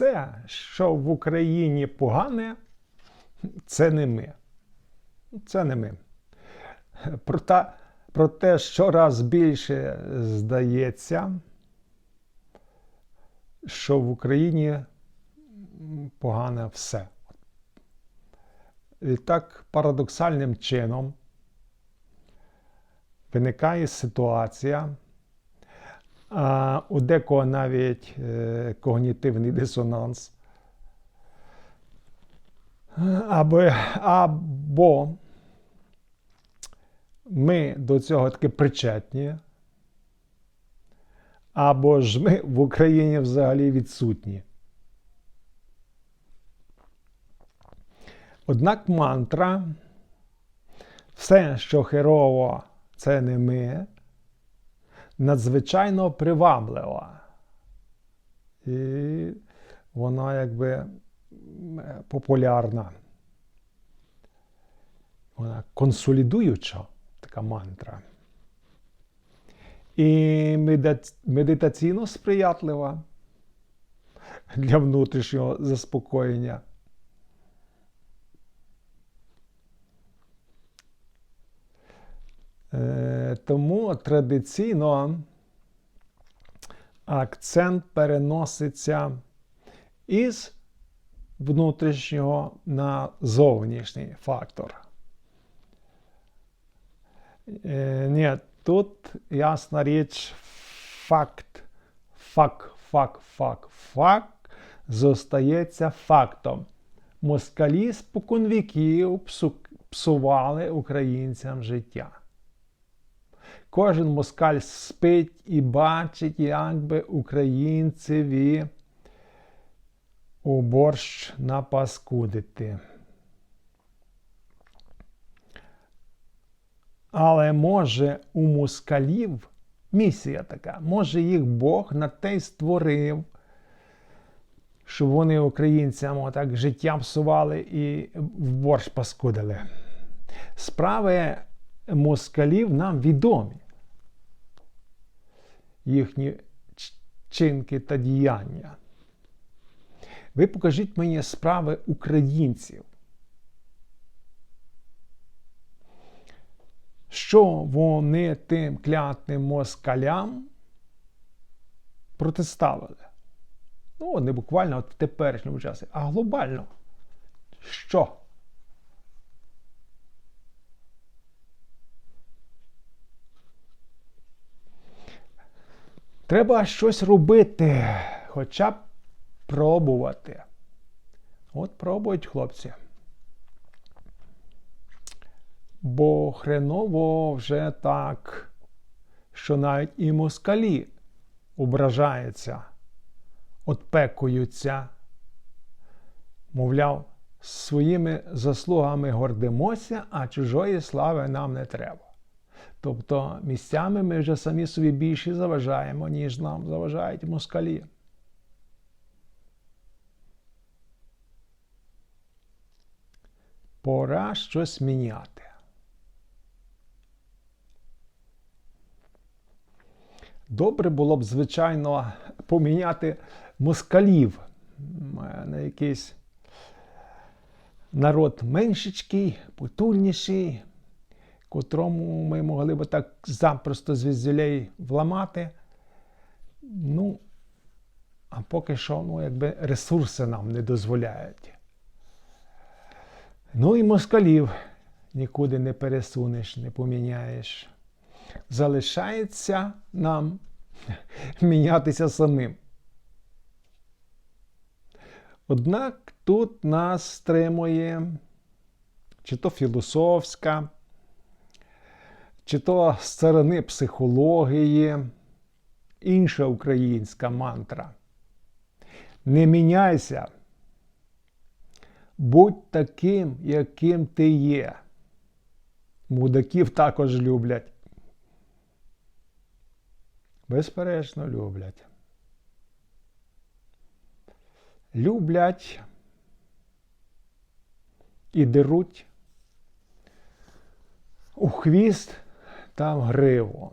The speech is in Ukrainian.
все, що в Україні погане, це не ми. Це не ми. Проте, проте щораз більше здається, що в Україні погане все. І так парадоксальним чином виникає ситуація, а у декого навіть е, когнітивний дисонанс. Або, або ми до цього таки причетні, або ж ми в Україні взагалі відсутні. Однак мантра, все, що херово, це не ми, надзвичайно приваблива. І вона якби популярна. Вона консолідуюча така мантра. І медитаційно сприятлива для внутрішнього заспокоєння. Е, Тому традиційно акцент переноситься із внутрішнього на зовнішній фактор. Е, Ні, тут ясна річ, факт, фак, фак, фак, фак зостається фактом. Москалі споконвіків псу- псували українцям життя. Кожен москаль спить і бачить, як би українцеві у борщ напаскудити. Але може у москалів місія така, може їх Бог на те й створив, щоб вони українцям отак життя псували і в борщ паскудили. Справи москалів нам відомі. Їхні чинки та діяння. Ви покажіть мені справи українців. Що вони тим клятним москалям протиставили? Ну, не буквально от в теперішньому часі, а глобально. Що? Треба щось робити, хоча б пробувати. От пробують хлопці. Бо хреново вже так, що навіть і москалі ображаються, отпекуються. Мовляв, своїми заслугами гордимося, а чужої слави нам не треба. Тобто місцями ми вже самі собі більше заважаємо, ніж нам заважають москалі. Пора щось міняти. Добре було б, звичайно, поміняти москалів на якийсь народ меншечкий, потужніший, котрому ми могли б так запросто звіздюлей вламати. Ну, а поки що, ну, якби ресурси нам не дозволяють. Ну і москалів нікуди не пересунеш, не поміняєш. Залишається нам мінятися самим. Однак тут нас стримує чи то філософська, чи то з сторони психології, інша українська мантра. Не міняйся. Будь таким, яким ти є. Мудаків також люблять. Безперечно, люблять. Люблять і деруть у хвіст та в гриву.